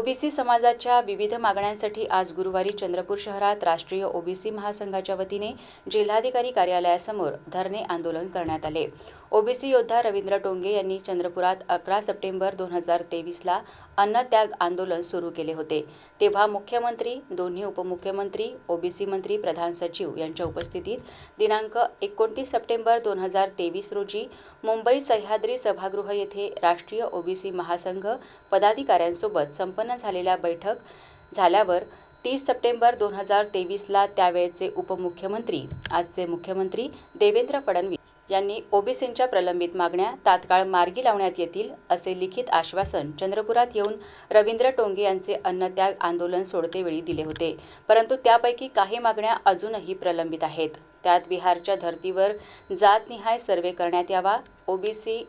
OBC समाजाच्या विविध मागण्यांसाठी आज गुरुवारी चंद्रपूर शहरात राष्ट्रीय ओबीसी महासंघाच्या वतीने जिल्हाधिकारी कार्यालयासमोर धरणे आंदोलन करण्यात आले. ओबीसी योद्धा रवींद्र टोंगे यांनी चंद्रपुरात अकरा सप्टेंबर दोन हजार तेवीसला अन्नत्याग आंदोलन सुरू केले होते. तेव्हा मुख्यमंत्री दोन्ही उपमुख्यमंत्री ओबीसी मंत्री प्रधान सचिव यांच्या उपस्थितीत दिनांक एकोणतीस सप्टेंबर दोन हजार तेवीस रोजी मुंबई सह्याद्री सभागृह येथे राष्ट्रीय ओबीसी महासंघ पदाधिकाऱ्यांसोबत संपन्न झालेल्या बैठक झाल्यावर तीस सप्टेंबर दोन हजार तेवीसला त्यावेळचे उपमुख्यमंत्री आजचे मुख्यमंत्री देवेंद्र फडणवीस यांनी ओबीसींच्या प्रलंबित मागण्या तात्काळ मार्गी लावण्यात येतील असे लिखित आश्वासन चंद्रपुरात येऊन रवींद्र टोंगे यांचे अन्नत्याग आंदोलन सोडतेवेळी दिले होते. परंतु त्यापैकी काही मागण्या अजूनही प्रलंबित आहेत. त्यात बिहारच्या धर्तीवर जातनिहाय सर्वे करण्यात यावा ओबीसी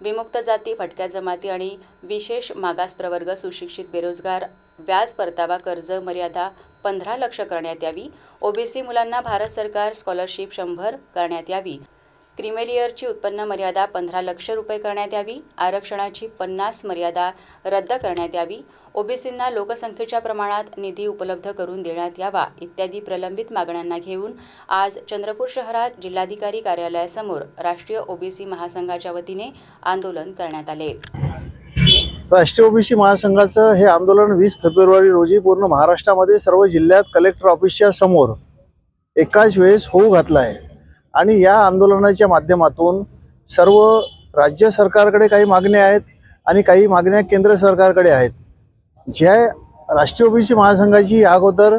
विमुक्त जाती भटक्या जमाती आणि विशेष मागास प्रवर्ग सुशिक्षित बेरोजगार व्याज परतावा कर्ज मर्यादा पंधरा लक्ष करण्यात यावी. ओबीसी मुलांना भारत सरकार स्कॉलरशिप शंभर करण्यात यावी. क्रिमेलियरची उत्पन्न मर्यादा पंधरा लक्ष रुपये करण्यात यावी. आरक्षणाची पन्नास मर्यादा रद्द करण्यात यावी. ओबीसींना लोकसंख्येच्या प्रमाणात निधी उपलब्ध करून देण्यात यावा इत्यादी प्रलंबित मागण्यांना घेऊन आज चंद्रपूर शहरात जिल्हाधिकारी कार्यालयासमोर राष्ट्रीय ओबीसी महासंघाच्या वतीने आंदोलन करण्यात आले. राष्ट्रीय ओबीसी महासंघाचं हे आंदोलन वीस फेब्रुवारी रोजी पूर्ण महाराष्ट्रामध्ये सर्व जिल्ह्यात कलेक्टर ऑफिसच्या समोर एकाच वेळेस होऊ घातला आहे. आणि या आंदोलनाच्या माध्यमातून सर्व राज्य सरकारकडे काही मागण्या आहेत आणि काही मागण्या केंद्र सरकारकडे आहेत. ज्या राष्ट्रीय ओबीसी महासंघाची या अगोदर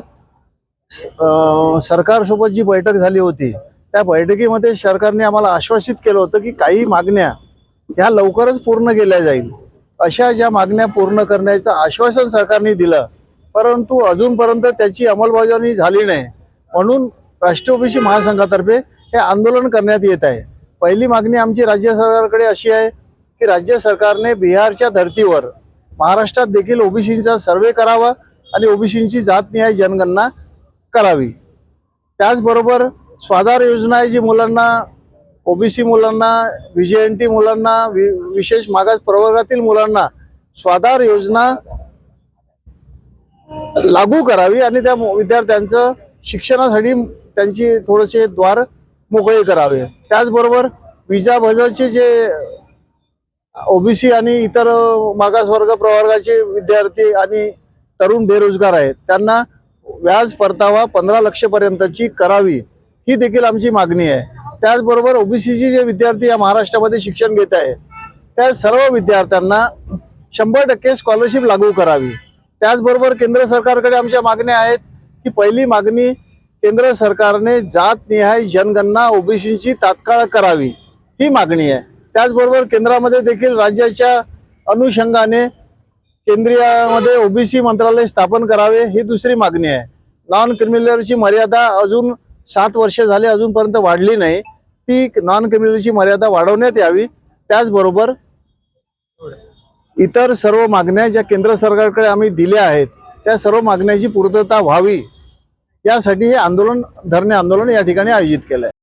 स- सरकारसोबत जी बैठक झाली होती त्या बैठकीमध्ये सरकारने आम्हाला आश्वासित केलं होतं की काही मागण्या ह्या लवकरच पूर्ण केल्या जाईल. अशा ज्या मागण्या पूर्ण करण्याचं आश्वासन सरकारने दिलं परंतु अजूनपर्यंत त्याची अंमलबजावणी झाली नाही. म्हणून राष्ट्रीय ओबीसी महासंघातर्फे हे आंदोलन करण्यात येत आहे. पहिली मागणी आमची राज्य सरकारकडे अशी आहे की राज्य सरकारने बिहारच्या धर्तीवर महाराष्ट्रात देखील ओबीसींचा सर्वे करावा आणि ओबीसींची जातनिहाय जनगणना करावी. त्याचबरोबर स्वाधार योजना आहे जी मुलांना ओबीसी मुलांना व्हीजेएनटी मुलांना वि विशेष मागास प्रवर्गातील मुलांना स्वाधार योजना लागू करावी आणि त्या विद्यार्थ्यांचं शिक्षणासाठी त्यांची थोडेसे द्वार मोकळे करावे. त्याचबरोबर विजा भजाचे जे ओबीसी आणि इतर मागासवर्ग प्रवर्गाचे विद्यार्थी आणि तरुण बेरोजगार आहेत त्यांना व्याज परतावा पंधरा लक्षपर्यंतची करावी ही देखील आमची मागणी आहे. त्याचबरोबर ओबीसीचे जे विद्यार्थी या महाराष्ट्रामध्ये शिक्षण घेत आहे त्या सर्व विद्यार्थ्यांना शंभर टक्के स्कॉलरशिप लागू करावी. त्याचबरोबर केंद्र सरकारकडे आमच्या मागण्या आहेत की पहिली मागणी केंद्र सरकारने जातनिहाय जनगणना ओबीसीची तात्काळ करावी ही मागणी आहे. त्याचबरोबर केंद्रामध्ये देखील राज्याच्या अनुषंगाने केंद्रीयामध्ये ओबीसी मंत्रालय स्थापन करावे ही दुसरी मागणी आहे. नॉन क्रिमिनलची मर्यादा अजून सात वर्ष झाले अजूनपर्यंत वाढली नाही. ती नॉन कम्युनिटीची मर्यादा वाढवण्यात यावी. त्याचबरोबर इतर सर्व मागण्या ज्या केंद्र सरकारकडे आम्ही दिल्या आहेत त्या सर्व मागण्याची पूर्तता व्हावी. यासाठी हे आंदोलन धरणे आंदोलन या ठिकाणी आयोजित केलं आहे